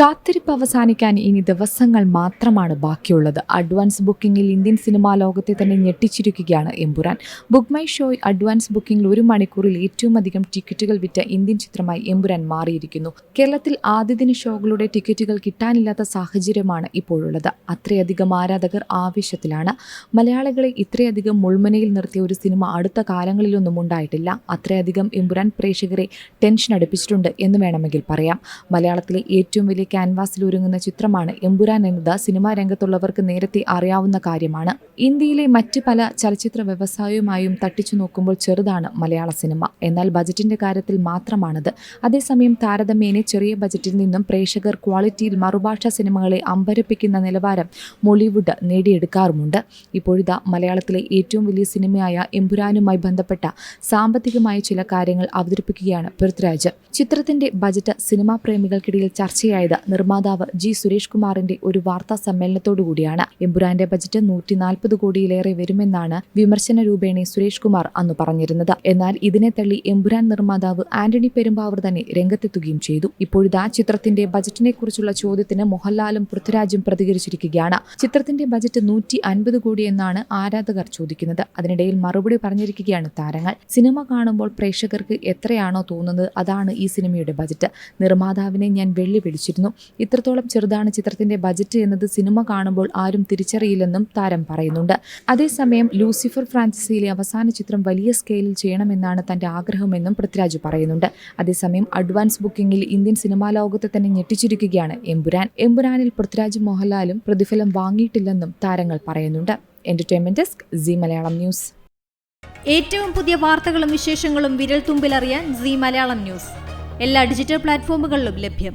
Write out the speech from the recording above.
കാത്തിരിപ്പ് അവസാനിക്കാൻ ഇനി ദിവസങ്ങൾ മാത്രമാണ് ബാക്കിയുള്ളത്. അഡ്വാൻസ് ബുക്കിംഗിൽ ഇന്ത്യൻ സിനിമാ ലോകത്തെ തന്നെ ഞെട്ടിച്ചിരിക്കുകയാണ് Empuraan. Book my show advance ബുക്കിംഗിൽ ഒരു മണിക്കൂറിൽ ഏറ്റവും അധികം ടിക്കറ്റുകൾ വിറ്റ ഇന്ത്യൻ ചിത്രമായി എമ്പുരാൻ മാറിയിരിക്കുന്നു. കേരളത്തിൽ ആദ്യ ദിന ഷോകളുടെ ടിക്കറ്റുകൾ കിട്ടാനില്ലാത്ത സാഹചര്യമാണ് ഇപ്പോഴുള്ളത്. അത്രയധികം ആരാധകർ ആവേശത്തിലാണ്. മലയാളികളെ ഇത്രയധികം മുൾമുനയിൽ നിർത്തിയ ഒരു സിനിമ അടുത്ത കാലങ്ങളിലൊന്നും ഉണ്ടായിട്ടില്ല. അത്രയധികം എമ്പുരാൻ പ്രേക്ഷകരെ ടെൻഷൻ അടുപ്പിച്ചിട്ടുണ്ട് എന്ന് വേണമെങ്കിൽ പറയാം. മലയാളത്തിലെ ഏറ്റവും വലിയ ക്യാൻവാസിൽ ഒരുങ്ങുന്ന ചിത്രമാണ് എമ്പുരാൻ എന്നത് സിനിമാ രംഗത്തുള്ളവർക്ക് നേരത്തെ അറിയാവുന്ന കാര്യമാണ്. ഇന്ത്യയിലെ മറ്റ് പല ചലച്ചിത്ര വ്യവസായവുമായും തട്ടിച്ചു നോക്കുമ്പോൾ ചെറുതാണ് മലയാള സിനിമ. എന്നാൽ ബജറ്റിന്റെ കാര്യത്തിൽ മാത്രമാണത്. അതേസമയം താരതമ്യേനെ ചെറിയ ബജറ്റിൽ നിന്നും പ്രേക്ഷകർ ക്വാളിറ്റിയിൽ മറുഭാഷാ സിനിമകളെ അമ്പരപ്പിക്കുന്ന നിലവാരം മോളിവുഡ് നേടിയെടുക്കാറുമുണ്ട്. ഇപ്പോഴിതാ മലയാളത്തിലെ ഏറ്റവും വലിയ സിനിമയായ എമ്പുരാനുമായി ബന്ധപ്പെട്ട സാമ്പത്തികമായ ചില കാര്യങ്ങൾ അവതരിപ്പിക്കുകയാണ് പൃഥ്വിരാജ്. ചിത്രത്തിന്റെ ബജറ്റ് സിനിമാ പ്രേമികൾക്കിടയിൽ ചർച്ചയായത് നിർമ്മാതാവ് ജി സുരേഷ് കുമാറിന്റെ ഒരു വാർത്താ സമ്മേളനത്തോടുകൂടിയാണ് എമ്പുരാന്റെ ബജറ്റ് നൂറ്റി നാൽപ്പത് കോടിയിലേറെ വരുമെന്നാണ് വിമർശന രൂപേണ സുരേഷ് കുമാർ അന്ന് പറഞ്ഞിരുന്നത്. എന്നാൽ ഇതിനെ തള്ളി എമ്പുരാൻ നിർമ്മാതാവ് ആന്റണി പെരുമ്പാവൂർ തന്നെ രംഗത്തെത്തുകയും ചെയ്തു. ഇപ്പോഴിതാ ചിത്രത്തിന്റെ ബജറ്റിനെ കുറിച്ചുള്ള ചോദ്യത്തിന് മോഹൻലാലും പൃഥ്വിരാജും പ്രതികരിച്ചിരിക്കുകയാണ്. ചിത്രത്തിന്റെ ബജറ്റ് നൂറ്റി അൻപത് കോടി എന്നാണ് ആരാധകർ ചോദിക്കുന്നത്. അതിനിടയിൽ മറുപടി പറഞ്ഞിരിക്കുകയാണ് താരങ്ങൾ. സിനിമ കാണുമ്പോൾ പ്രേക്ഷകർക്ക് എത്രയാണോ തോന്നുന്നത് അതാണ് ഈ സിനിമയുടെ ബജറ്റ്. നിർമ്മാതാവിനെ ഞാൻ വെല്ലുവിളിച്ചിരുന്നു ഇത്രത്തോളം ചെറുതാണ് ചിത്രത്തിന്റെ ബജറ്റ് എന്നത് സിനിമ കാണുമ്പോൾ ആരും തിരിച്ചറിയില്ലെന്നും താരം പറയുന്നുണ്ട്. അതേസമയം ലൂസിഫർ ഫ്രാൻസിസിയിലെ അവസാന ചിത്രം വലിയ സ്കെയിലിൽ ചെയ്യണമെന്നാണ് തന്റെ ആഗ്രഹമെന്നും പൃഥ്വിരാജ് പറയുന്നുണ്ട്. അതേസമയം അഡ്വാൻസ് ബുക്കിംഗിൽ ഇന്ത്യൻ സിനിമാ ലോകത്തെ തന്നെ ഞെട്ടിച്ചിരിക്കുകയാണ് എമ്പുരാൻ. എമ്പുരാനിൽ പൃഥ്വിരാജ് മോഹൻലാലും പ്രതിഫലം വാങ്ങിയിട്ടില്ലെന്നും താരങ്ങൾ പറയുന്നുണ്ട്. Entertainment desk Zee Malayalam news ഏറ്റവും പുതിയ വാർത്തകളും വിശേഷങ്ങളും വിരൽ തുമ്പിലറിയാൻ സി മലയാളം ന്യൂസ് എല്ലാ ഡിജിറ്റൽ പ്ലാറ്റ്ഫോമുകളിലും ലഭ്യം.